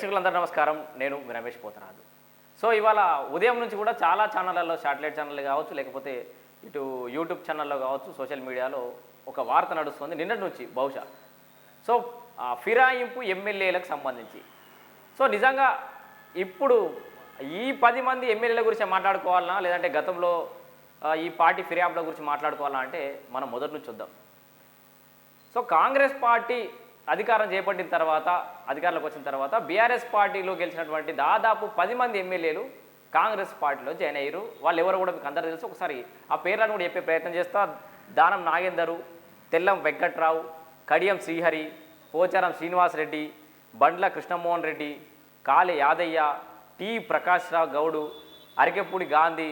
ప్రేక్షకులందరూ నమస్కారం. నేను రమేష్ పోతరాజు సో ఇవాళ ఉదయం నుంచి కూడా చాలా ఛానళ్ళలో శాటిలైట్ ఛానల్ కావచ్చు లేకపోతే ఇటు యూట్యూబ్ ఛానల్లో కావచ్చు సోషల్ మీడియాలో ఒక వార్త నడుస్తుంది నిన్నటి నుంచి బహుశా. సో ఆ ఫిరాయింపు ఎమ్మెల్యేలకు సంబంధించి. సో నిజంగా ఇప్పుడు ఈ పది మంది ఎమ్మెల్యేల గురించి మాట్లాడుకోవాలన్నా లేదంటే గతంలో ఈ పార్టీ ఫిర్యాదుల గురించి మాట్లాడుకోవాలా అంటే మనం మొదటి నుంచి చూద్దాం. సో కాంగ్రెస్ పార్టీ అధికారం చేపట్టిన తర్వాత అధికారంలోకి వచ్చిన తర్వాత బీఆర్ఎస్ పార్టీలో గెలిచినటువంటి దాదాపు పది మంది ఎమ్మెల్యేలు కాంగ్రెస్ పార్టీలో జాయిన్ అయ్యారు. వాళ్ళు ఎవరు కూడా మీకు అందరూ తెలుసు. ఒకసారి ఆ పేర్లను కూడా చెప్పే ప్రయత్నం చేస్తా. Danam Nagender Tellam Venkatrao Kadiyam Srihari Pocharam Srinivasa Reddy Bandla Krishnamohan Reddy Kale Yadaiah T Prakash Rao Goud Arikepudi Gandhi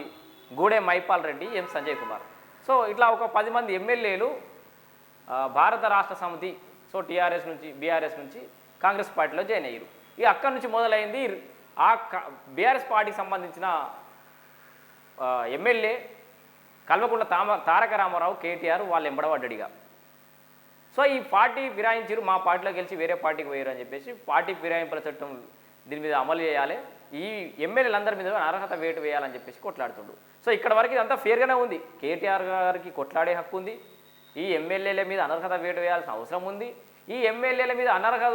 Gude Mahipal Reddy M Sanjay Kumar. So ఇట్లా ఒక పది మంది ఎమ్మెల్యేలు భారత రాష్ట్ర సమితి సో టీఆర్ఎస్ నుంచి బీఆర్ఎస్ నుంచి కాంగ్రెస్ పార్టీలో జాయిన్ అయ్యారు. ఈ అక్కడి నుంచి మొదలైంది ఆ బీఆర్ఎస్ పార్టీకి సంబంధించిన ఎమ్మెల్యే కల్వకుంట్ల తామ తారక రామారావు కేటీఆర్ వాళ్ళు ఎంబడబడ్డడిగా. సో ఈ పార్టీ ఫిరాయించారు మా పార్టీలో గెలిచి వేరే పార్టీకి పోయారు అని చెప్పేసి పార్టీ ఫిరాయింపుల చట్టం దీని మీద అమలు చేయాలి. ఈ ఎమ్మెల్యేలందరి మీద అర్హత వేటు వేయాలని చెప్పేసి కొట్లాడుతుండు సో ఇక్కడ వరకు ఇదంతా ఫేర్గానే ఉంది. కేటీఆర్ గారికి కొట్లాడే హక్కు ఉంది. ఈ ఎమ్మెల్యేల మీద అనర్హత వేటు వేయాల్సిన అవసరం ఉంది. ఈ ఎమ్మెల్యేల మీద అనర్హత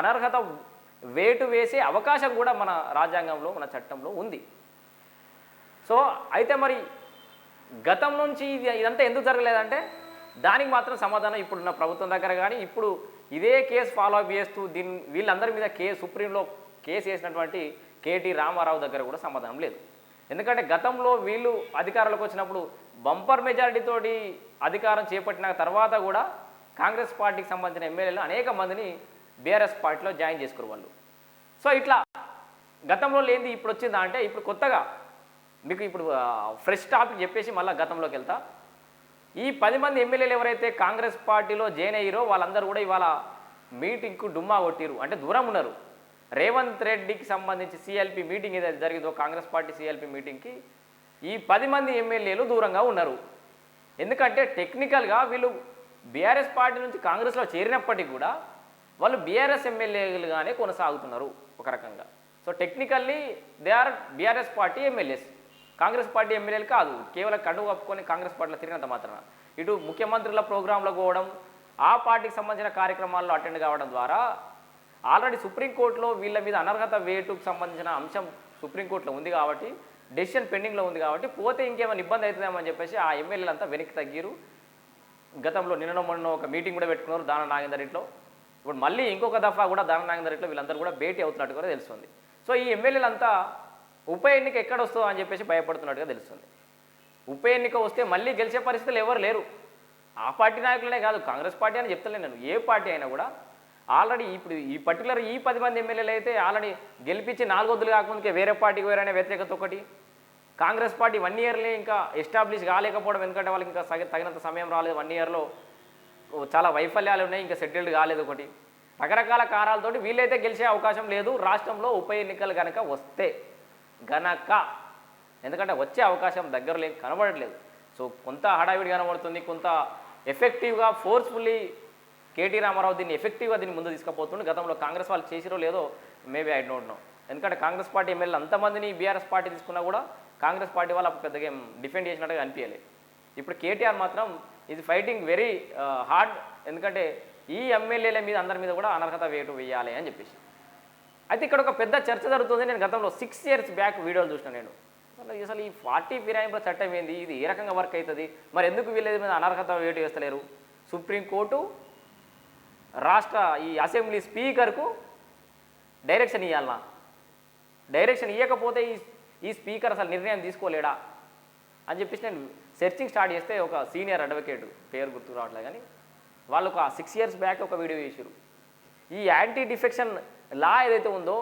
అనర్హత వేటు వేసే అవకాశం కూడా మన రాజ్యాంగంలో మన చట్టంలో ఉంది. సో అయితే మరి గతం నుంచి ఇది ఇదంతా ఎందుకు జరగలేదంటే దానికి మాత్రం సమాధానం ఇప్పుడున్న ప్రభుత్వం దగ్గర కానీ ఇప్పుడు ఇదే కేసు ఫాలో అప్ చేస్తూ దీని వీళ్ళందరి మీద కేసు సుప్రీంలో కేసు వేసినటువంటి కేటీ రామారావు దగ్గర కూడా సమాధానం లేదు. ఎందుకంటే గతంలో వీళ్ళు అధికారంలోకి వచ్చినప్పుడు బంపర్ మెజారిటీతోటి అధికారం చేపట్టిన తర్వాత కూడా కాంగ్రెస్ పార్టీకి సంబంధించిన ఎమ్మెల్యేలు అనేక మందిని బీఆర్ఎస్ పార్టీలో జాయిన్ చేసుకురు వాళ్ళు. సో ఇట్లా గతంలో లేనిది ఇప్పుడు వచ్చిందా అంటే ఇప్పుడు కొత్తగా మీకు ఇప్పుడు ఫ్రెష్ టాపిక్ చెప్పేసి మళ్ళీ గతంలోకి వెళ్తా. ఈ పది మంది ఎమ్మెల్యేలు ఎవరైతే కాంగ్రెస్ పార్టీలో జాయిన్ అయ్యారో వాళ్ళందరూ కూడా ఇవాళ మీటింగ్కు డుమ్మా కొట్టిరు అంటే దూరం ఉన్నారు. రేవంత్ రెడ్డికి సంబంధించి సిఎల్పి మీటింగ్ ఏదైతే జరిగిందో కాంగ్రెస్ పార్టీ సిఎల్పి మీటింగ్కి ఈ పది మంది ఎమ్మెల్యేలు దూరంగా ఉన్నారు. ఎందుకంటే టెక్నికల్గా వీళ్ళు బీఆర్ఎస్ పార్టీ నుంచి కాంగ్రెస్లో చేరినప్పటికీ కూడా వాళ్ళు బీఆర్ఎస్ ఎమ్మెల్యేలుగానే కొనసాగుతున్నారు ఒక రకంగా. So technically they are BRS party MLAs. Congress party ఎమ్మెల్యేలు కాదు కేవలం కడుగు కప్పుకొని కాంగ్రెస్ పార్టీలో తిరిగినంత మాత్రాన ఇటు ముఖ్యమంత్రుల ప్రోగ్రాంలకు పోవడం ఆ పార్టీకి సంబంధించిన కార్యక్రమాల్లో అటెండ్ కావడం ద్వారా ఆల్రెడీ సుప్రీంకోర్టులో వీళ్ళ మీద అనర్హత వేటుకు సంబంధించిన అంశం సుప్రీంకోర్టులో ఉంది కాబట్టి డెసిషన్ పెండింగ్లో ఉంది కాబట్టి పోతే ఇంకేమైనా ఇబ్బంది అవుతుందేమని చెప్పేసి ఆ ఎమ్మెల్యేలంతా వెనక్కి తగ్గిరు గతంలో నిన్న మొన్న ఒక మీటింగ్ కూడా పెట్టుకున్నారు దాన నాగేందర్ ఇంట్లో ఇప్పుడు మళ్ళీ ఇంకొక దఫా కూడా దాన నాగేందర్ ఇంట్లో వీళ్ళందరూ కూడా భేటీ అవుతున్నట్టు కూడా తెలుస్తుంది. సో ఈ ఎమ్మెల్యేలంతా ఉప ఎన్నిక ఎక్కడ వస్తుందో అని చెప్పేసి భయపడుతున్నట్టుగా తెలుస్తుంది. ఉప ఎన్నిక వస్తే మళ్ళీ గెలిచే పరిస్థితులు ఎవరు లేరు. ఆ పార్టీ నాయకులనే కాదు కాంగ్రెస్ పార్టీ అని చెప్తలే నేను. ఏ పార్టీ అయినా కూడా ఆల్రెడీ ఇప్పుడు ఈ పర్టికులర్ ఈ పది మంది ఎమ్మెల్యేలు అయితే ఆల్రెడీ గెలిపించి నాలుగొద్దులు కాకముందుకే వేరే పార్టీకి వేరే వ్యతిరేకత ఒకటి. కాంగ్రెస్ పార్టీ వన్ ఇయర్లే ఇంకా ఎస్టాబ్లిష్ కాలేకపోవడం ఎందుకంటే వాళ్ళకి ఇంకా తగినంత సమయం రాలేదు వన్ ఇయర్లో. చాలా వైఫల్యాలు ఉన్నాయి ఇంకా సెటిల్డ్ కాలేదు ఒకటి. రకరకాల కారాలతోటి వీళ్ళైతే గెలిచే అవకాశం లేదు. రాష్ట్రంలో ఉప ఎన్నికలు గనక వస్తే గనక ఎందుకంటే వచ్చే అవకాశం దగ్గరలో కనబడట్లేదు. సో కొంత హడావిడి కనబడుతుంది కొంత ఎఫెక్టివ్గా ఫోర్స్ఫుల్లీ కేటీ రామారావు దీన్ని ఎఫెక్టివ్గా దీన్ని ముందు తీసుకుపోతుండే. గతంలో కాంగ్రెస్ వాళ్ళు చేసిరో లేదో మేబీ ఐ డోంట్ నో ఎందుకంటే కాంగ్రెస్ పార్టీ ఎమ్మెల్యేలు అంతమందిని బీఆర్ఎస్ పార్టీ తీసుకున్నా కూడా కాంగ్రెస్ పార్టీ వాళ్ళు అప్పుడు పెద్దగా డిఫెండ్ చేసినట్టుగా అనిపించలేదు ఇప్పుడు కేటీఆర్ మాత్రం ఇది ఫైటింగ్ వెరీ హార్డ్ ఎందుకంటే ఈ ఎమ్మెల్యేల మీద అందరి మీద కూడా అనర్హత వేటు వేయాలి అని చెప్పేసి. అయితే ఇక్కడ ఒక పెద్ద చర్చ జరుగుతుంది. నేను గతంలో సిక్స్ ఇయర్స్ బ్యాక్ వీడియోలు చూసిన నేను. అసలు అసలు ఈ పార్టీ ఫిరాయింపుల చట్టం ఏంది? ఇది ఏ రకంగా వర్క్ అవుతుంది? మరి ఎందుకు వీళ్ళ మీద అనర్హత వేటు వేస్తలేరు? సుప్రీంకోర్టు రాష్ట్ర ఈ అసెంబ్లీ స్పీకర్కు డైరెక్షన్ ఇవ్వాలనా డైరెక్షన్ ఇవ్వకపోతే ఈ ఈ స్పీకర్ అసలు నిర్ణయం తీసుకోలేడా? అని చెప్పేసి నేను సెర్చింగ్ స్టార్ట్ చేస్తే ఒక సీనియర్ అడ్వకేట్ పేరు గుర్తు రావట్లేదు కానీ వాళ్ళు ఒక సిక్స్ ఇయర్స్ బ్యాక్ ఒక వీడియో చేశారు ఈ యాంటీ డిఫెక్షన్ లా ఏదైతే ఉందో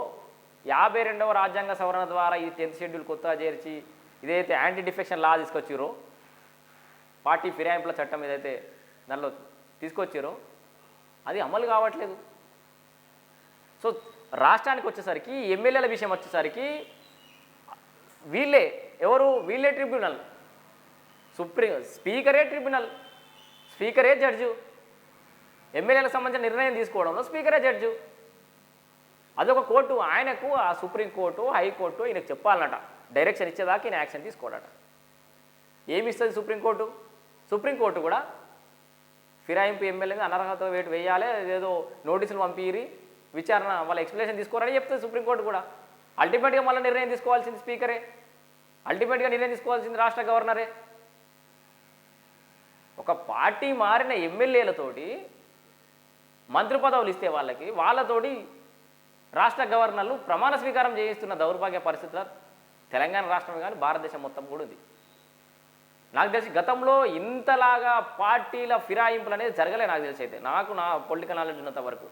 యాభై రెండవ రాజ్యాంగ సవరణ ద్వారా ఈ టెన్త్ షెడ్యూల్ కొత్తగా చేర్చి ఇదైతే యాంటీ డిఫెక్షన్ లా తీసుకొచ్చారో పార్టీ ఫిరాయింపుల చట్టం ఏదైతే దానిలో తీసుకొచ్చారో అది అమలు కావట్లేదు. సో రాష్ట్రానికి వచ్చేసరికి ఎమ్మెల్యేల విషయం వచ్చేసరికి వీళ్ళే ఎవరు? వీళ్ళే ట్రిబ్యునల్. సుప్రీం స్పీకరే ట్రిబ్యునల్. స్పీకరే జడ్జు. ఎమ్మెల్యేలకు సంబంధించిన నిర్ణయం తీసుకోవడంలో స్పీకరే జడ్జు. అదొక కోర్టు ఆయనకు ఆ సుప్రీంకోర్టు హైకోర్టు ఈయనకు చెప్పాలన్నట. డైరెక్షన్ ఇచ్చేదాకా ఈయన యాక్షన్ తీసుకోడట. ఏమి ఇస్తుంది సుప్రీంకోర్టు సుప్రీంకోర్టు కూడా ఫిరాయింపు ఎమ్మెల్యే అనర్హత వేటు వేయాలి ఏదో నోటీసులు పంపిరి విచారణ వాళ్ళ ఎక్స్ప్లెనేషన్ తీసుకోరని చెప్తుంది సుప్రీంకోర్టు కూడా. అల్టిమేట్గా మళ్ళీ నిర్ణయం తీసుకోవాల్సింది స్పీకరే. అల్టిమేట్గా నిర్ణయం తీసుకోవాల్సింది రాష్ట్ర గవర్నరే. ఒక పార్టీ మారిన ఎమ్మెల్యేలతోటి మంత్రి పదవులు ఇస్తే వాళ్ళకి వాళ్ళతోటి రాష్ట్ర గవర్నర్లు ప్రమాణ స్వీకారం చేయిస్తున్న దౌర్భాగ్య పరిస్థితులు తెలంగాణ రాష్ట్రం కానీ భారతదేశం మొత్తం కూడా ఉంది. నాకు తెలిసి గతంలో ఇంతలాగా పార్టీల ఫిరాయింపులు అనేది జరగలే నాకు తెలిసి అయితే. నాకు నా పొలిటికల్ నాలెడ్జ్ ఉన్నంత వరకు.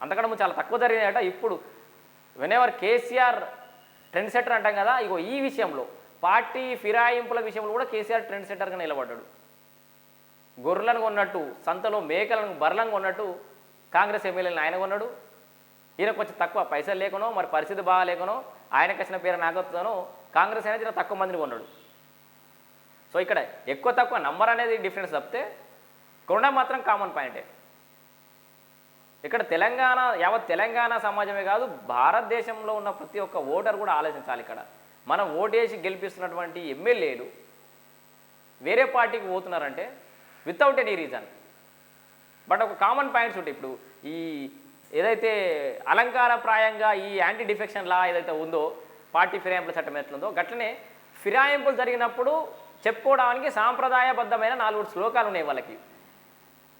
అంతకన్నా చాలా తక్కువ జరిగినాయట. ఇప్పుడు వెనెవర్ కేసీఆర్ ట్రెండ్ సెటర్ అంటాం కదా ఇగో ఈ విషయంలో పార్టీ ఫిరాయింపుల విషయంలో కూడా కేసీఆర్ ట్రెండ్ సెటర్గా నిలబడ్డాడు. గొర్రెలను కొన్నట్టు సంతలో మేకలను బర్రెలను కొన్నట్టు కాంగ్రెస్ ఎమ్మెల్యేలను ఆయన కొన్నాడు. ఈయన కొంచెం తక్కువ పైసలు లేకనో మరి పరిస్థితి బాగా లేకనో ఆయనకు వచ్చిన పేరు నాగొస్తానో కాంగ్రెస్ అనేది తక్కువ మందిని కొన్నాడు. సో ఇక్కడ ఎక్కువ తక్కువ నంబర్ అనేది డిఫరెన్స్ తప్పితే కొనడం మాత్రం కామన్ పాయింటే ఇక్కడ తెలంగాణ యావత్ తెలంగాణ సమాజమే కాదు భారతదేశంలో ఉన్న ప్రతి ఒక్క ఓటర్ కూడా ఆలోచించాలి ఇక్కడ. మనం ఓటేసి గెలిపిస్తున్నటువంటి ఎమ్మెల్యేలు వేరే పార్టీకి పోతున్నారంటే వితౌట్ ఎనీ రీజన్ బట్ ఒక కామన్ పాయింట్స్ ఉంటాయి ఇప్పుడు. ఈ ఏదైతే అలంకారప్రాయంగా ఈ యాంటీ డిఫెక్షన్ లా ఏదైతే ఉందో పార్టీ ఫిరాయింపుల చట్టం ఎట్లుందో గట్లనే ఫిరాయింపులు జరిగినప్పుడు చెప్పుకోవడానికి సాంప్రదాయబద్ధమైన నాలుగు శ్లోకాలు ఉన్నాయి వాళ్ళకి.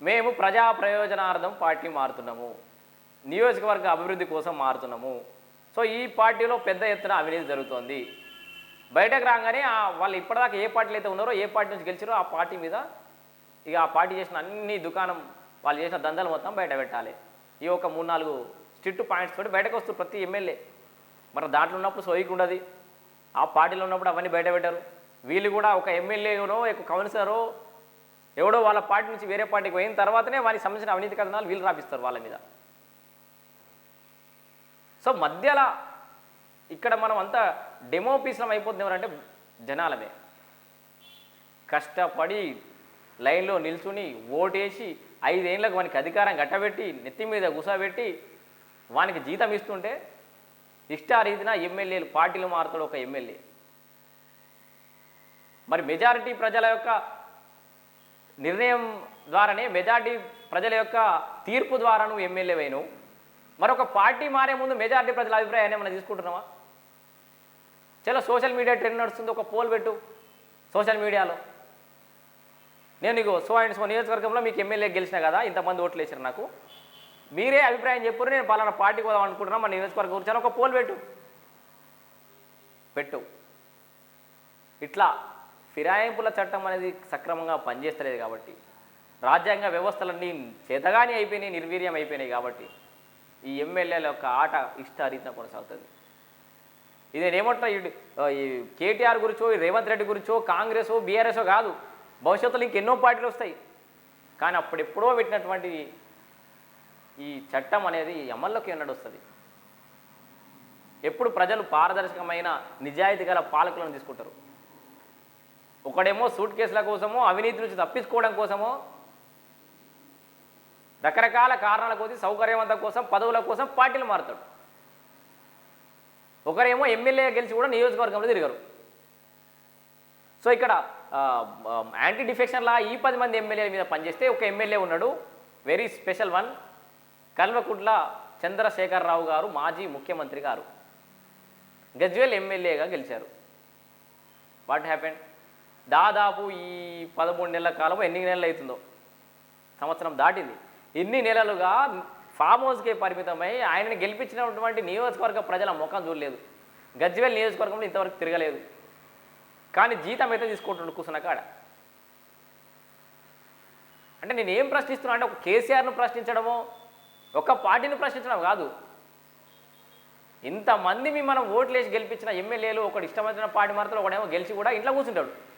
మేము ప్రజా ప్రయోజనార్థం పార్టీ మారుతున్నాము. నియోజకవర్గ అభివృద్ధి కోసం మారుతున్నాము. సో ఈ పార్టీలో పెద్ద ఎత్తున అవినీతి జరుగుతోంది. బయటకు రాగానే వాళ్ళు ఇప్పటిదాకా ఏ పార్టీలు అయితే ఉన్నారో ఏ పార్టీ నుంచి గెలిచారో ఆ పార్టీ మీద ఇక ఆ పార్టీ చేసిన అన్ని దుకాణం వాళ్ళు చేసిన దందాలు మొత్తం బయట పెట్టాలి. ఈ ఒక మూడు నాలుగు స్ట్రిక్ట్ పాయింట్స్ తోటి బయటకు వస్తారు ప్రతి ఎమ్మెల్యే. మరి దాంట్లో ఉన్నప్పుడు సోయికి ఉండదు ఆ పార్టీలో ఉన్నప్పుడు అవన్నీ బయట పెట్టారు. వీళ్ళు కూడా ఒక ఎమ్మెల్యేనో ఒక కౌన్సిలరో ఎవడో వాళ్ళ పార్టీ నుంచి వేరే పార్టీకి పోయిన తర్వాతనే వారికి సంబంధించిన అవినీతి కథనాలు వీళ్ళు రాపిస్తారు వాళ్ళ మీద. సో మధ్యలో ఇక్కడ మనం అంతా డెమో పీస్లం అయిపోతుంది ఎవరంటే జనాలమే. కష్టపడి లైన్లో నిల్చుని ఓటేసి ఐదేళ్ళకు వానికి అధికారం గట్టబెట్టి నెత్తి మీద గుసబెట్టి వానికి జీతం ఇస్తుంటే ఇష్టారీతిన ఎమ్మెల్యేలు పార్టీలు మారుతాడు ఒక ఎమ్మెల్యే. మరి మెజారిటీ ప్రజల యొక్క నిర్ణయం ద్వారానే మెజారిటీ ప్రజల యొక్క తీర్పు ద్వారా నువ్వు ఎమ్మెల్యే అయినవు. మరొక పార్టీ మారే ముందు మెజారిటీ ప్రజల అభిప్రాయాన్ని మనం తీసుకుంటున్నావా? చలో సోషల్ మీడియా ట్రెండ్ నడుస్తుంది ఒక పోల్ పెట్టు సోషల్ మీడియాలో నేను నీకు సో అండ్ సో నియోజకవర్గంలో మీకు ఎమ్మెల్యే గెలిచిన కదా ఇంతమంది ఓట్లు వేసారు నాకు. మీరే అభిప్రాయం చెప్పారు నేను పలానా పార్టీకి పోదాం అనుకుంటున్నా మన నియోజకవర్గం గురించి ఒక పోల్ పెట్టు. పెట్టు. ఇట్లా ఫిరాయింపుల చట్టం అనేది సక్రమంగా పనిచేస్తలేదు కాబట్టి రాజ్యాంగ వ్యవస్థలన్నీ చేతగాని అయిపోయినాయి నిర్వీర్యం అయిపోయినాయి కాబట్టి ఈ ఎమ్మెల్యేల యొక్క ఆట ఇష్టారీతిన కొనసాగుతుంది. ఇది నేనేమంటున్నా ఈ ఈ కేటీఆర్ గురించో ఈ రేవంత్ రెడ్డి గురించో కాంగ్రెస్ బీఆర్ఎస్ కాదు భవిష్యత్తులో ఇంకెన్నో పార్టీలు వస్తాయి. కానీ అప్పుడెప్పుడో పెట్టినటువంటి ఈ చట్టం అనేది అమల్లోకి ఎన్నడు వస్తుంది. ఎప్పుడు ప్రజలు పారదర్శకమైన నిజాయితీ గల పాలకులను తీసుకుంటారు. ఒకడేమో సూట్ కేసుల కోసమో అవినీతి నుంచి తప్పించుకోవడం కోసమో రకరకాల కారణాల కోసం సౌకర్యవంతం కోసం పదవుల కోసం పార్టీలు మారుతాడు. ఒకరేమో ఎమ్మెల్యే గెలిచి కూడా నియోజకవర్గంలో తిరగరు. సో ఇక్కడ యాంటీ డిఫెక్షన్ లా ఈ పది మంది ఎమ్మెల్యేల మీద పనిచేస్తే ఒక ఎమ్మెల్యే ఉన్నాడు very special one Kalvakuntla Chandrasekhara Rao garu మాజీ ముఖ్యమంత్రి గారు. గజ్వేల్ ఎమ్మెల్యేగా గెలిచారు. వాట్ హ్యాపెండ్ దాదాపు ఈ పదమూడు నెలల కాలం ఎన్ని నెలలు అవుతుందో? సంవత్సరం దాటింది. ఎన్ని నెలలుగా ఫామ్ హౌస్కే పరిమితమై ఆయనని గెలిపించినటువంటి నియోజకవర్గ ప్రజల ముఖం చూడలేదు. గజ్వేల్ నియోజకవర్గంలో ఇంతవరకు తిరగలేదు. కానీ జీతం అయితే తీసుకుంటుండు కూర్చున్న కాడ? అంటే నేను ఏం ప్రశ్నిస్తున్నా అంటే ఒక కేసీఆర్ను ప్రశ్నించడమో ఒక పార్టీని ప్రశ్నించడం కాదు. ఇంతమందిని మనం ఓట్లేసి గెలిపించిన ఎమ్మెల్యేలు ఒకటి ఇష్టమైన పార్టీ మాత్రం ఒకడేమో గెలిచి కూడా ఇంట్లో కూర్చుంటాడు.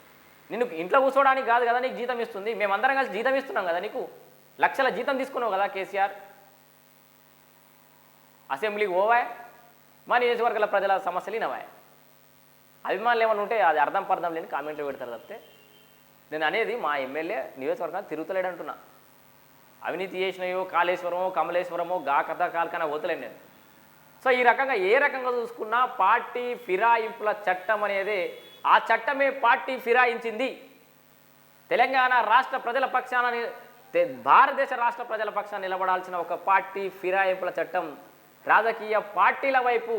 నిన్ను ఇంట్లో కూర్చోవడానికి కాదు కదా నీకు జీతం ఇస్తుంది. మేమందరం కలిసి జీతం ఇస్తున్నాం కదా నీకు. లక్షల జీతం తీసుకున్నావు కదా కేసీఆర్. అసెంబ్లీకి పోవా మా నియోజకవర్గాల ప్రజల సమస్యలు వినవా అభిమానులు ఏమైనా ఉంటే అది అర్థం పర్థం లేని కామెంట్లు పెడతారు తప్పితే నేను అనేది మా ఎమ్మెల్యే నియోజకవర్గాన్ని తిరుగుతలేడు అంటున్నా. అవినీతి చేసినాయో కాళేశ్వరమో కమలేశ్వరమో గాకథ కాల్కనా కాల్కన పోతలేను నేను. సో ఈ రకంగా ఏ రకంగా చూసుకున్నా పార్టీ ఫిరాయింపుల చట్టం అనేది ఆ చట్టమే పార్టీ ఫిరాయించింది. తెలంగాణ రాష్ట్ర ప్రజల పక్షాన భారతదేశ రాష్ట్ర ప్రజల పక్షాన నిలబడాల్సిన ఒక పార్టీ ఫిరాయింపుల చట్టం రాజకీయ పార్టీల వైపు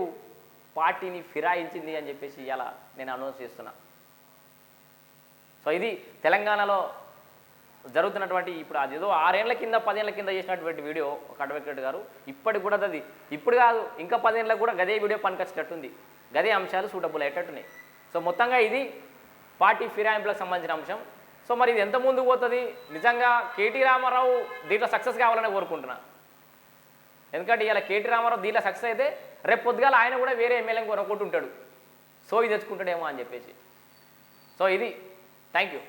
పార్టీని ఫిరాయించింది అని చెప్పేసి ఇలా నేను అనౌన్స్ చేస్తున్నా. సో ఇది తెలంగాణలో జరుగుతున్నటువంటి ఇప్పుడు అది ఏదో ఆరేళ్ళ కింద పదేళ్ళ కింద చేసినటువంటి వీడియో ఒక అడ్వకేట్ గారు. ఇప్పటికి కూడా అది ఇప్పుడు కాదు ఇంకా పదేళ్ళకు కూడా గదే వీడియో పనికొచ్చేటట్టుంది. గదే అంశాలు సూటబుల్ అయ్యేటట్టున్నాయి. సో మొత్తంగా ఇది పార్టీ ఫిరాయింపులకు సంబంధించిన అంశం. సో మరి ఇది ఎంత ముందుకు పోతుంది? నిజంగా కేటీ రామారావు దీంట్లో సక్సెస్ కావాలని కోరుకుంటున్నా. ఎందుకంటే ఇలా కేటీ రామారావు దీంట్లో సక్సెస్ అయితే రేపు పొద్దుగాల ఆయన కూడా వేరే ఎమ్మెల్యేని కొనుక్కుంటుంటాడు. సో ఇది తెచ్చుకుంటాడేమో అని చెప్పేసి. సో ఇది. Thank you